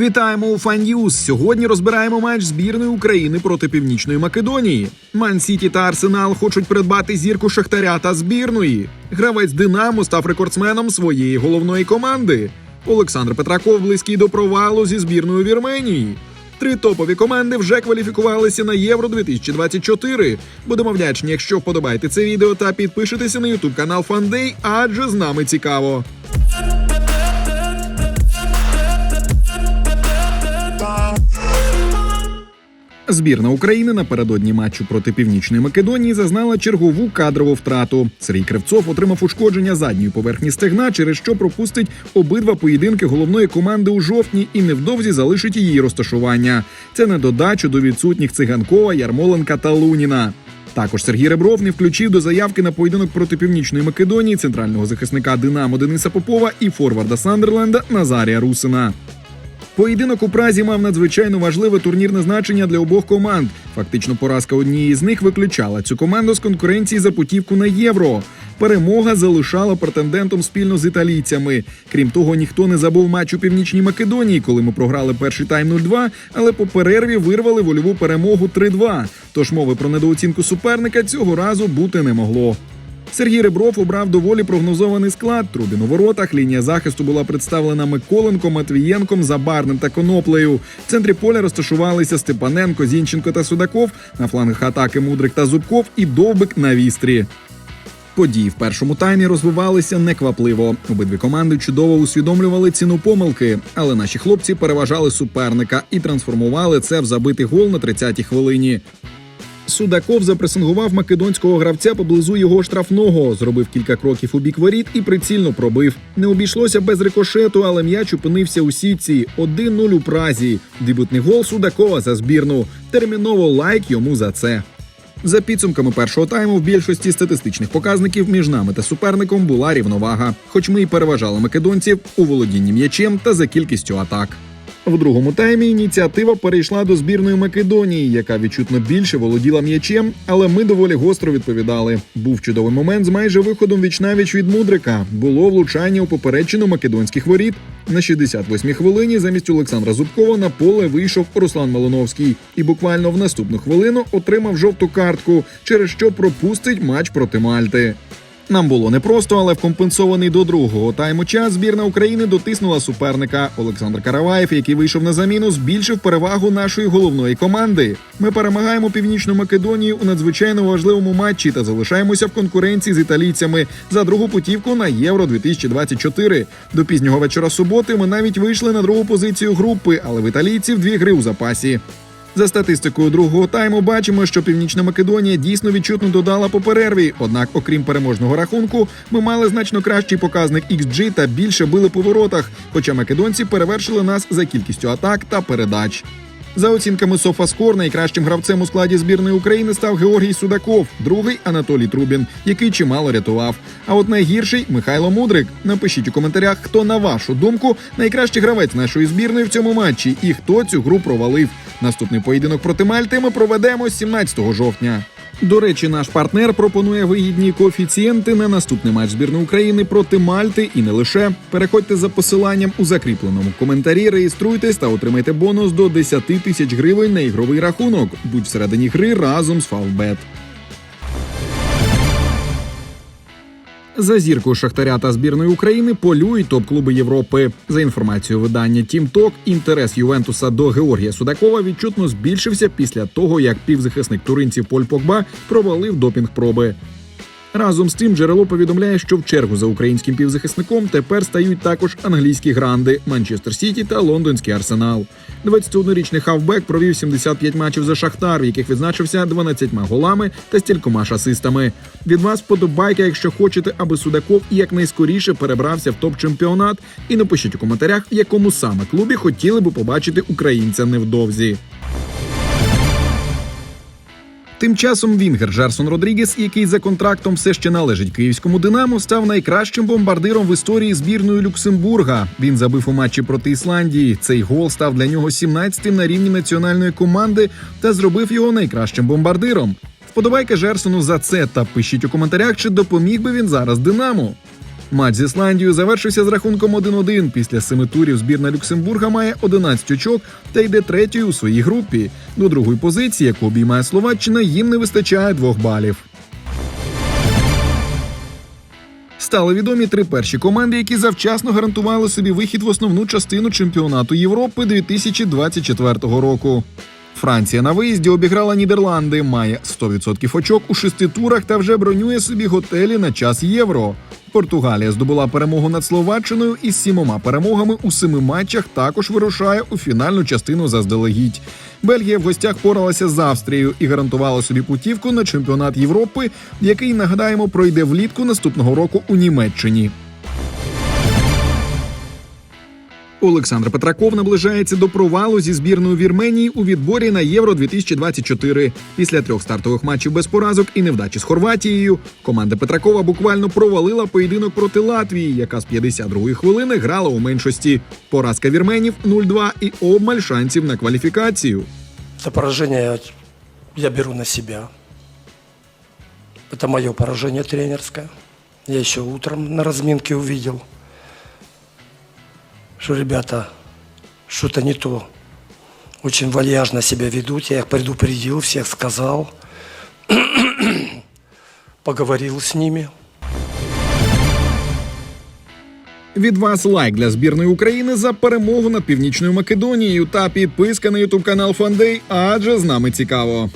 Вітаємо у Фан'юз. Сьогодні розбираємо матч збірної України проти Північної Македонії. Ман Сіті та Арсенал хочуть придбати зірку Шахтаря та збірної. Гравець Динамо став рекордсменом своєї головної команди. Олександр Петраков близький до провалу зі збірною Вірменії. Три топові команди вже кваліфікувалися на Євро 2024. Будемо вдячні, якщо вподобаєте це відео та підпишетеся на ютуб канал Фандей, адже з нами цікаво. Збірна України напередодні матчу проти Північної Македонії зазнала чергову кадрову втрату. Сергій Кривцов отримав ушкодження задньої поверхні стегна, через що пропустить обидва поєдинки головної команди у жовтні і невдовзі залишить її розташування. Це на додачу до відсутніх циганкова, Ярмоленка та Луніна. Також Сергій Ребров не включив до заявки на поєдинок проти Північної Македонії центрального захисника Динамо Дениса Попова і форварда Сандерленда Назарія Русина. Поєдинок у Празі мав надзвичайно важливе турнірне значення для обох команд. Фактично, поразка однієї з них виключала цю команду з конкуренції за путівку на євро. Перемога залишала претендентом спільно з італійцями. Крім того, ніхто не забув матч у північній Македонії, коли ми програли перший тайм 0-2, але по перерві вирвали вольову перемогу 3-2. Тож мови про недооцінку суперника цього разу бути не могло. Сергій Ребров обрав доволі прогнозований склад. Трубін у воротах. Лінія захисту була представлена Миколенко, Матвієнком, Забарним та Коноплею. В центрі поля розташувалися Степаненко, Зінченко та Судаков. На флангах атаки Мудрик та Зубков і Довбик на вістрі. Події в першому таймі розвивалися неквапливо. Обидві команди чудово усвідомлювали ціну помилки, але наші хлопці переважали суперника і трансформували це в забитий гол на 30-й хвилині. Судаков запресингував македонського гравця поблизу його штрафного, зробив кілька кроків у бік воріт і прицільно пробив. Не обійшлося без рикошету, але м'яч опинився у сітці. 1-0 у Празі. Дебютний гол Судакова за збірну. Терміново лайк йому за це. За підсумками першого тайму в більшості статистичних показників між нами та суперником була рівновага, хоч ми й переважали македонців у володінні м'ячем та за кількістю атак. В другому таймі ініціатива перейшла до збірної Македонії, яка відчутно більше володіла м'ячем, але ми доволі гостро відповідали. Був чудовий момент з майже виходом вічнавіч від мудрика. Було влучання у попередчину македонських воріт. На 68-й хвилині замість Олександра Зубкова на поле вийшов Руслан Малиновський і буквально в наступну хвилину отримав жовту картку, через що пропустить матч проти Мальти. Нам було непросто, але в компенсований до другого тайму час збірна України дотиснула суперника. Олександр Караваєв, який вийшов на заміну, збільшив перевагу нашої головної команди. Ми перемагаємо північну Македонію у надзвичайно важливому матчі та залишаємося в конкуренції з італійцями за другу путівку на Євро 2024 До пізнього вечора суботи ми навіть вийшли на другу позицію групи, але в італійців дві гри у запасі. За статистикою другого тайму бачимо, що Північна Македонія дійсно відчутно додала по перерві. Однак, окрім переможного рахунку, ми мали значно кращий показник XG та більше били по воротах. Хоча македонці перевершили нас за кількістю атак та передач. За оцінками Софаскор, найкращим гравцем у складі збірної України став Георгій Судаков, другий Анатолій Трубін, який чимало рятував. А от найгірший Михайло Мудрик. Напишіть у коментарях, хто на вашу думку найкращий гравець нашої збірної в цьому матчі і хто цю гру провалив. Наступний поєдинок проти Мальти ми проведемо 17 жовтня. До речі, наш партнер пропонує вигідні коефіцієнти на наступний матч збірної України проти Мальти і не лише. Переходьте за посиланням у закріпленому коментарі, реєструйтесь та отримайте бонус до 10 тисяч гривень на ігровий рахунок. Будь всередині гри разом з Фавбет. За зіркою Шахтаря та збірної України полюють топ-клуби Європи. За інформацією видання TeamTalk, інтерес Ювентуса до Георгія Судакова відчутно збільшився після того, як півзахисник туринців Поль Погба провалив допінг-проби. Разом з тим джерело повідомляє, що в чергу за українським півзахисником тепер стають також англійські гранди Манчестер Сіті та Лондонський Арсенал. 21-річний хавбек провів 75 матчів за Шахтар, в яких відзначився 12 голами та стількома ж асистами. Від вас вподобайка, якщо хочете, аби Судаков якнайскоріше перебрався в топ-чемпіонат. І напишіть у коментарях, в якому саме клубі хотіли би побачити українця невдовзі. Тим часом Вінгер Жерсон Родрігес, який за контрактом все ще належить київському Динамо, став найкращим бомбардиром в історії збірної Люксембурга. Він забив у матчі проти Ісландії. Цей гол став для нього 17-тим на рівні національної команди та зробив його найкращим бомбардиром. Вподобайка Жерсону за це та пишіть у коментарях, чи допоміг би він зараз Динамо. Матч з Ісландією завершився з рахунком 1-1. Після семи турів збірна Люксембурга має 11 очок та йде третьою у своїй групі. До другої позиції, яку обіймає Словаччина, їм не вистачає двох балів. Стали відомі три перші команди, які завчасно гарантували собі вихід в основну частину чемпіонату Європи 2024 року. Франція на виїзді обіграла Нідерланди, має 100% очок у шести турах та вже бронює собі готелі на час євро. Португалія здобула перемогу над Словаччиною і з сімома перемогами у семи матчах також вирушає у фінальну частину заздалегідь. Бельгія в гостях поралася з Австрією і гарантувала собі путівку на чемпіонат Європи, який нагадаємо пройде влітку наступного року у Німеччині. Олександр Петраков наближається до провалу зі збірною Вірменії у відборі на Євро 2024 Після трьох стартових матчів без поразок і невдачі з Хорватією. Команда Петракова буквально провалила поєдинок проти Латвії, яка з 52-ї хвилини грала у меншості. Поразка вірменів 0-2 і обмаль шансів на кваліфікацію. Это поражение я, беру на себя. Это мое поражение тренерское. Я еще утром на разминке увидел, что ребята что-то не то. Очень вальяжно себя ведут. Я их предупредил, всех сказал. Поговорил с ними. Від вас лайк для збірної України за перемогу над Північною Македонією та підписка на ютуб канал Фандей, адже з нами цікаво.